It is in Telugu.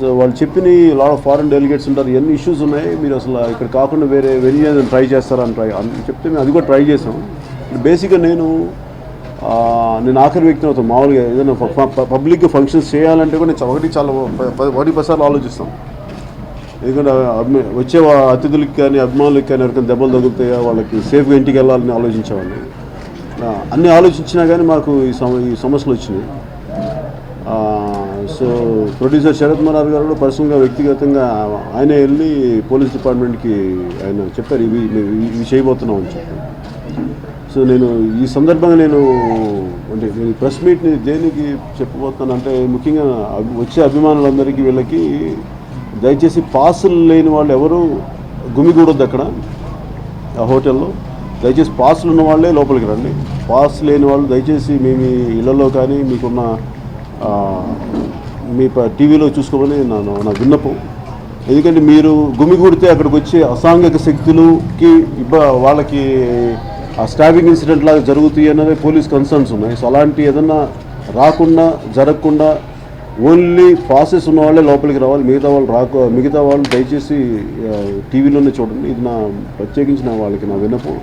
సో వాళ్ళు చెప్పిన లాడ్ ఆఫ్ ఫారెన్ డెలిగేట్స్ ఉంటారు ఎన్ని ఇష్యూస్ ఉన్నాయి మీరు అసలు ఇక్కడ కాకుండా వేరే వెరీ ట్రై చేస్తారని ట్రై అని చెప్తే మేము అది కూడా ట్రై చేసాం. బేసిక్గా నేను నేను ఆఖరి వ్యక్తిని అవుతాను మామూలుగా ఏదైనా పబ్లిక్ ఫంక్షన్స్ చేయాలంటే కూడా నేను ఒకటి చాలా ఒకటి పదిసార్లు ఆలోచిస్తాం. ఎందుకంటే అభిమా- వచ్చే అతిథులకి కానీ అభిమానులకి కానీ ఎవరికైనా దెబ్బలు తగులుతాయా వాళ్ళకి సేఫ్గా ఇంటికి వెళ్ళాలని ఆలోచించేవాడిని. అన్నీ ఆలోచించినా కానీ మాకు ఈ సమ ఈ సమస్యలు వచ్చినాయి. సో ప్రొడ్యూసర్ శరత్ మరార్ గారు కూడా పర్సనల్గా వ్యక్తిగతంగా ఆయన వెళ్ళి పోలీస్ డిపార్ట్మెంట్కి ఆయన చెప్పారు ఇవి ఇవి చేయబోతున్నాం అని చెప్పి సో నేను ఈ సందర్భంగా నేను అంటే నేను ప్రెస్ మీట్ని దేనికి చెప్పబోతున్నాను అంటే ముఖ్యంగా అభి- వచ్చే అభిమానులందరికీ వీళ్ళకి దయచేసి పాసులు లేని వాళ్ళు ఎవరు గుమిగూడొద్దు అక్కడ ఆ హోటల్లో. దయచేసి పాసులు ఉన్న వాళ్ళే లోపలికి రండి. పాస్ లేని వాళ్ళు దయచేసి మీ మీ ఇళ్ళలో కానీ మీకున్న మీ టీవీలో చూసుకోమని నా నా- విన్నపం. ఎందుకంటే మీరు గుమిగూడితే అక్కడికి వచ్చే అసాంఘిక శక్తులకి ఇబ్బ వాళ్ళకి ఆ స్టాబింగ్ ఇన్సిడెంట్ లాగా జరుగుతాయి అనేది పోలీస్ కన్సర్న్స్ ఉన్నాయి. సో అలాంటి ఏదన్నా రాకుండా జరగకుండా ఓన్లీ పాసెస్ ఉన్న వాళ్ళే లోపలికి రావాలి. మిగతా వాళ్ళు రాకు మిగతా వాళ్ళు దయచేసి టీవీలోనే చూడండి. ఇది నా ప్రత్యేకించి నా వాళ్ళకి నా విన్నపం.